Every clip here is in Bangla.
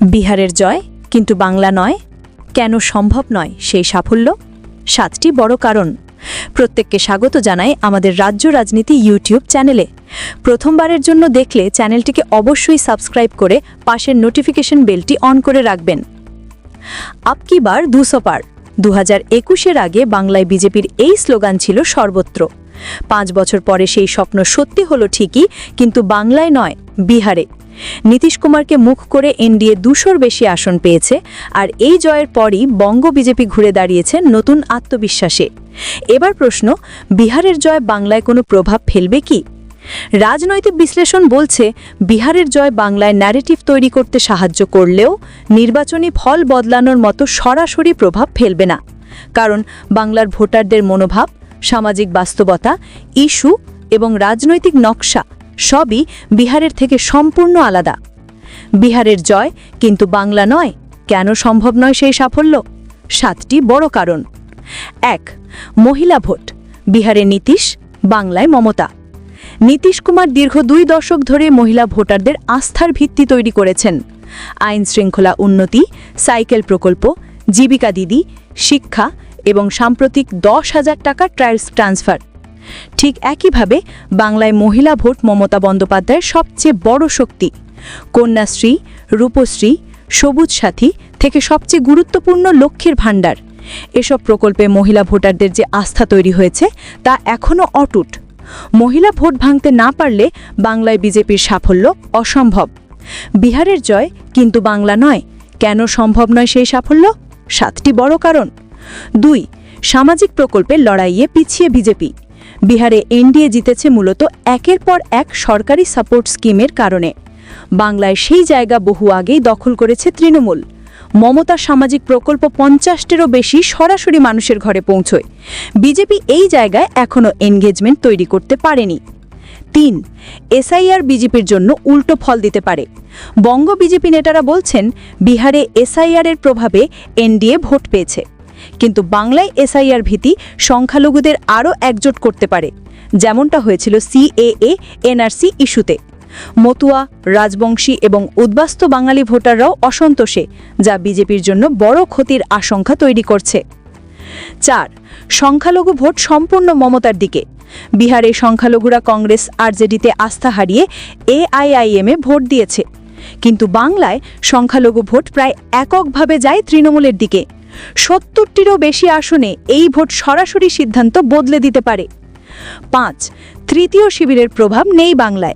বিহারের জয় কিন্তু বাংলা নয়। কেন সম্ভব নয় সেই সাফল্য? সাতটি বড় কারণ। প্রত্যেককে স্বাগত জানাই আমাদের রাজ্য রাজনীতি ইউটিউব চ্যানেলে। প্রথমবারের জন্য দেখলে চ্যানেলটিকে অবশ্যই সাবস্ক্রাইব করে পাশের নোটিফিকেশন বেলটি অন করে রাখবেন। আপকি বার দুশো পার। দু হাজার একুশের আগে বাংলায় বিজেপির এই স্লোগান ছিল সর্বত্র। পাঁচ বছর পরে সেই স্বপ্ন সত্যি হলো ঠিকই, কিন্তু বাংলায় নয়, বিহারে। নীতিশ কুমারকে মুখ করে এনডিএ দুশোর বেশি আসন পেয়েছে, আর এই জয়ের পরই বঙ্গ বিজেপি ঘুরে দাঁড়িয়েছে নতুন আত্মবিশ্বাসে। এবার প্রশ্ন, বিহারের জয় বাংলায় কোনো প্রভাব ফেলবে কি? রাজনৈতিক বিশ্লেষণ বলছে, বিহারের জয় বাংলায় ন্যারেটিভ তৈরি করতে সাহায্য করলেও নির্বাচনী ফল বদলানোর মতো সরাসরি প্রভাব ফেলবে না। কারণ বাংলার ভোটারদের মনোভাব, সামাজিক বাস্তবতা, ইস্যু এবং রাজনৈতিক নকশা সবই বিহারের থেকে সম্পূর্ণ আলাদা। বিহারের জয় কিন্তু বাংলা নয়, কেন সম্ভব নয় সেই সাফল্য? সাতটি বড় কারণ। এক, মহিলা ভোট। বিহারে নীতিশ, বাংলায় মমতা। নীতিশ কুমার দীর্ঘ দুই দশক ধরে মহিলা ভোটারদের আস্থার ভিত্তি তৈরি করেছেন। আইন শৃঙ্খলা উন্নতি, সাইকেল প্রকল্প, জীবিকা দিদি, শিক্ষা এবং সাম্প্রতিক দশ হাজার টাকা ট্রায়ালস ট্রান্সফার। ঠিক একইভাবে বাংলায় মহিলা ভোট মমতা বন্দ্যোপাধ্যায়ের সবচেয়ে বড় শক্তি। কন্যাশ্রী, রূপশ্রী, সবুজ সাথী থেকে সবচেয়ে গুরুত্বপূর্ণ লক্ষ্যের ভাণ্ডার। এসব প্রকল্পে মহিলা ভোটারদের যে আস্থা তৈরি হয়েছে, তা এখনও অটুট। মহিলা ভোট ভাঙতে না পারলে বাংলায় বিজেপির সাফল্য অসম্ভব। বিহারের জয় কিন্তু বাংলা নয়। কেন সম্ভব নয় সেই সাফল্য? সাতটি বড় কারণ। দুই, সামাজিক প্রকল্পের লড়াইয়ে পিছিয়ে বিজেপি। বিহারে এনডিএ জিতেছে মূলত একের পর এক সরকারি সাপোর্ট স্কিমের কারণে। বাংলায় সেই জায়গা বহু আগেই দখল করেছে তৃণমূল। মমতা সামাজিক প্রকল্প পঞ্চাশটিরও বেশি সরাসরি মানুষের ঘরে পৌঁছয়। বিজেপি এই জায়গায় এখনও এনগেজমেন্ট তৈরি করতে পারেনি। তিন, এসআইআর বিজেপির জন্য উল্টো ফল দিতে পারে। বঙ্গ বিজেপি নেতারা বলছেন, বিহারে এসআইআরের প্রভাবে এনডিএ ভোট পেয়েছে। কিন্তু বাংলায় এসআইআর ভীতি সংখ্যালঘুদের আরও একজোট করতে পারে, যেমনটা হয়েছিল সিএএ এনআরসি ইস্যুতে। মতুয়া, রাজবংশী এবং উদ্বাস্ত বাঙালি ভোটাররাও অসন্তোষে, যা বিজেপির জন্য বড় ক্ষতির আশঙ্কা তৈরি করছে। চার, সংখ্যালঘু ভোট সম্পূর্ণ মমতার দিকে। বিহারে সংখ্যালঘুরা কংগ্রেস আরজেডিতে আস্থা হারিয়ে এআইআইএমে ভোট দিয়েছে। কিন্তু বাংলায় সংখ্যালঘু ভোট প্রায় এককভাবে যায় তৃণমূলের দিকে। সত্তরটিরও বেশি আসনে এই ভোট সরাসরি সিদ্ধান্ত বদলে দিতে পারে। পাঁচ, তৃতীয় শিবিরের প্রভাব নেই বাংলায়।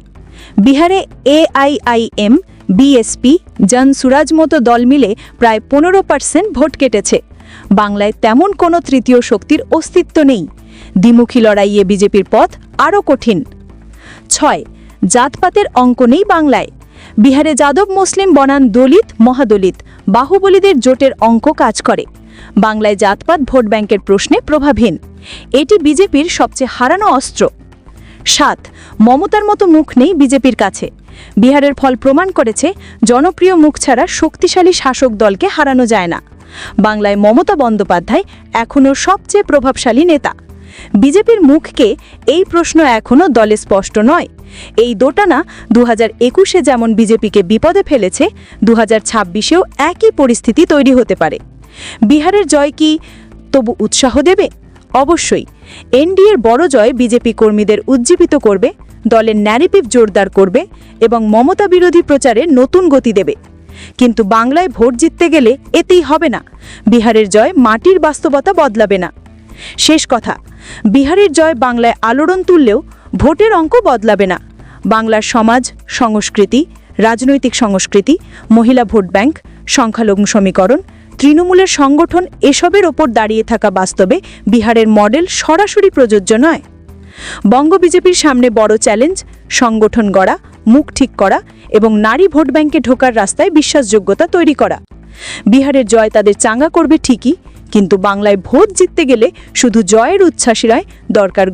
বিহারে এআইআইএম, বিএসপি, জন সুরাজ মতো দল মিলে প্রায় পনেরো পার্সেন্ট ভোট কেটেছে। বাংলায় তেমন কোনো তৃতীয় শক্তির অস্তিত্ব নেই। দ্বিমুখী লড়াইয়ে বিজেপির পথ আরও কঠিন। ছয়, জাতপাতের অঙ্ক নেই বাংলায়। বিহারে যাদব মুসলিম বনান দলিত, মহাদলিত। বাহুবলীদের জোটের অঙ্ক কাজ করে। বাংলায় জাতপাত ভোট ব্যাংকের প্রশ্নে প্রভাবহীন। এটি বিজেপির সবচেয়ে হারানো অস্ত্র। সাত, মমতার মতো মুখ নেই বিজেপির কাছে। বিহারের ফল প্রমাণ করেছে, জনপ্রিয় মুখ ছাড়া শক্তিশালী শাসক দলকে হারানো যায় না। বাংলায় মমতা বন্দ্যোপাধ্যায় এখনও সবচেয়ে প্রভাবশালী নেতা। বিজেপির মুখকে এই প্রশ্ন এখনও দলে স্পষ্ট নয়। এই দোটানা দু হাজার একুশে যেমন বিজেপিকে বিপদে ফেলেছে দু হাজার ছাব্বিশেও একই পরিস্থিতি তৈরি হতে পারে। বিহারের জয় কি তবু উৎসাহ দেবে? অবশ্যই। এনডিএর বড় জয় বিজেপি কর্মীদের উজ্জীবিত করবে, দলের ন্যারেটিভ জোরদার করবে এবং মমতা বিরোধী প্রচারে নতুন গতি দেবে। কিন্তু বাংলায় ভোট জিততে গেলে এতেই হবে না। বিহারের জয় মাটির বাস্তবতা বদলাবে না। শেষ কথা, বিহারের জয় বাংলায় আলোড়ন তুললেও ভোটের অঙ্ক বদলাবে না। বাংলার সমাজ, সংস্কৃতি, রাজনৈতিক সংস্কৃতি, মহিলা ভোট ব্যাংক, সংখ্যালঘু সমীকরণ, তৃণমূলের সংগঠন এসবের ওপর দাঁড়িয়ে থাকা বাস্তবে বিহারের মডেল সরাসরি প্রযোজ্য নয়। বঙ্গ বিজেপির সামনে বড় চ্যালেঞ্জ, সংগঠন গড়া, মুখ ঠিক করা এবং নারী ভোট ব্যাংকে ঢোকার রাস্তায় বিশ্বাসযোগ্যতা তৈরি করা। বিহারের জয় তাদের চাঙ্গা করবে ঠিকই, কিন্তু বাংলায় ভোট জিততে গেলে শুধু জয়ের উচ্ছ্বাসীরাই দরকার